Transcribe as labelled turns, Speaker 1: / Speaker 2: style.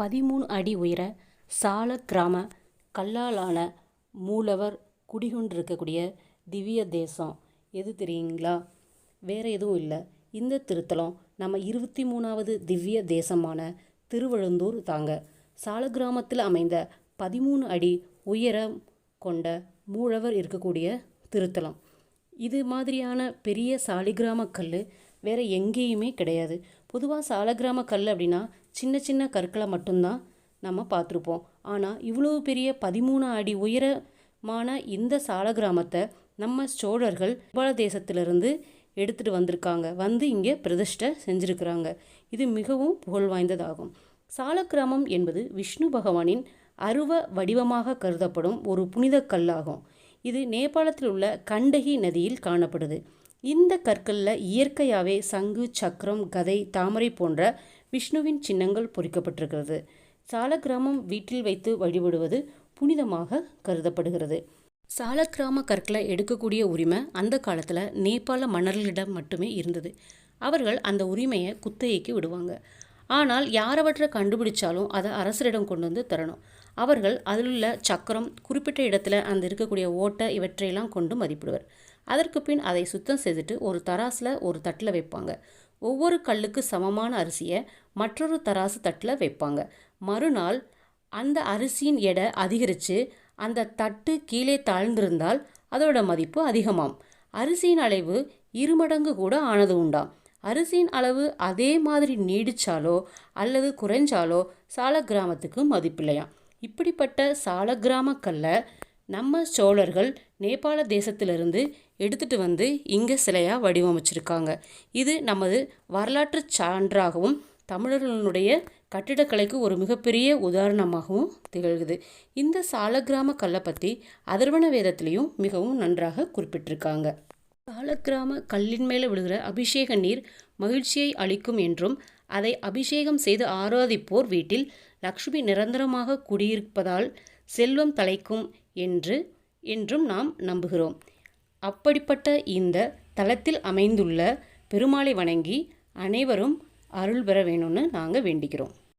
Speaker 1: பதிமூணு அடி உயர சால கிராம கல்லாலான மூலவர் குடிகொண்டிருக்கக்கூடிய திவ்ய தேசம். எது தெரியுங்களா? வேறு எதுவும் இல்லை. இந்த திருத்தலம் நம்ம இருபத்தி மூணாவது திவ்ய தேசமான திருவழுந்தூர் தாங்க. சாலக்கிராமத்தில் அமைந்த பதிமூணு அடி உயரம் கொண்ட மூலவர் இருக்கக்கூடிய திருத்தலம். இது மாதிரியான பெரிய சாலிகிராம கல் வேறு எங்கேயுமே கிடையாது. பொதுவாக சாலக்கிராம கல் அப்படின்னா சின்ன சின்ன கற்களை மட்டும்தான் நம்ம பார்த்துருப்போம். ஆனால் இவ்வளோ பெரிய பதிமூணு அடி உயரமான இந்த சாலக்கிராமத்தை நம்ம சோழர்கள் நேபாள தேசத்திலிருந்து எடுத்துகிட்டு வந்திருக்காங்க. வந்து இங்கே பிரதிஷ்டை செஞ்சுருக்கிறாங்க. இது மிகவும் புகழ் வாய்ந்ததாகும். சாலக்கிராமம் என்பது விஷ்ணு பகவானின் அருவ வடிவமாக கருதப்படும் ஒரு புனித கல்லாகும். இது நேபாளத்தில் உள்ள கண்டகி நதியில் காணப்படுது. இந்த கற்களில் இயற்கையாகவே சங்கு சக்கரம் கதை தாமரை போன்ற விஷ்ணுவின் சின்னங்கள் பொறிக்கப்பட்டிருக்கிறது. சாலக்கிராமம் வீட்டில் வைத்து வழிபடுவது புனிதமாக கருதப்படுகிறது. சாலக்கிராம கற்களை எடுக்கக்கூடிய உரிமை அந்த காலத்தில் நேபாள மன்னர்களிடம் மட்டுமே இருந்தது. அவர்கள் அந்த உரிமையை குத்தகைக்கு விடுவாங்க. ஆனால் யாரவற்றை கண்டுபிடிச்சாலும் அதை அரசரிடம் கொண்டு வந்து தரணும். அவர்கள் அதில் உள்ள சக்கரம் குறிப்பிட்ட இடத்துல அந்த இருக்கக்கூடிய ஓட்டை இவற்றையெல்லாம் கொண்டு மதிப்பிடுவர். அதற்கு பின் அதை சுத்தம் செய்துட்டு ஒரு தராசில் ஒரு தட்டில் வைப்பாங்க. ஒவ்வொரு கல்லுக்கு சமமான அரிசியை மற்றொரு தராசு தட்டில் வைப்பாங்க. மறுநாள் அந்த அரிசியின் எடை அதிகரித்து அந்த தட்டு கீழே தாழ்ந்திருந்தால் அதோட மதிப்பு அதிகமாம். அரிசியின் அளவு இருமடங்கு கூட ஆனது உண்டாம். அரிசியின் அளவு அதே மாதிரி நீடிச்சாலோ அல்லது குறைஞ்சாலோ சால கிராமத்துக்கு மதிப்பில்லையாம். இப்படிப்பட்ட சாலக்கிராம கல்லை நம்ம சோழர்கள் நேபாள தேசத்திலிருந்து எடுத்துகிட்டு வந்து இங்கே சிலையாக வடிவமைச்சிருக்காங்க. இது நமது வரலாற்று சான்றாகவும் தமிழர்களுடைய கட்டிடக்கலைக்கு ஒரு மிகப்பெரிய உதாரணமாகவும் திகழ்குது இந்த சாலக்கிராம கல்லை பற்றி அதர்வன வேதத்திலையும் மிகவும் நன்றாக குறிப்பிட்டிருக்காங்க. சாலக்கிராம கல்லின் மேலே விழுகிற அபிஷேக நீர் மகிழ்ச்சியை அளிக்கும் என்றும் அதை அபிஷேகம் செய்து ஆராதிப்போர் வீட்டில் லக்ஷ்மி நிரந்தரமாக குடியிருப்பதால் செல்வம் தலைக்கும் என்று என்றும் நாம் நம்புகிறோம். அப்படிப்பட்ட இந்த தலத்தில் அமைந்துள்ள பெருமாளை வணங்கி அனைவரும் அருள் பெற வேணும்னு நாங்கள் வேண்டிக்கிறோம்.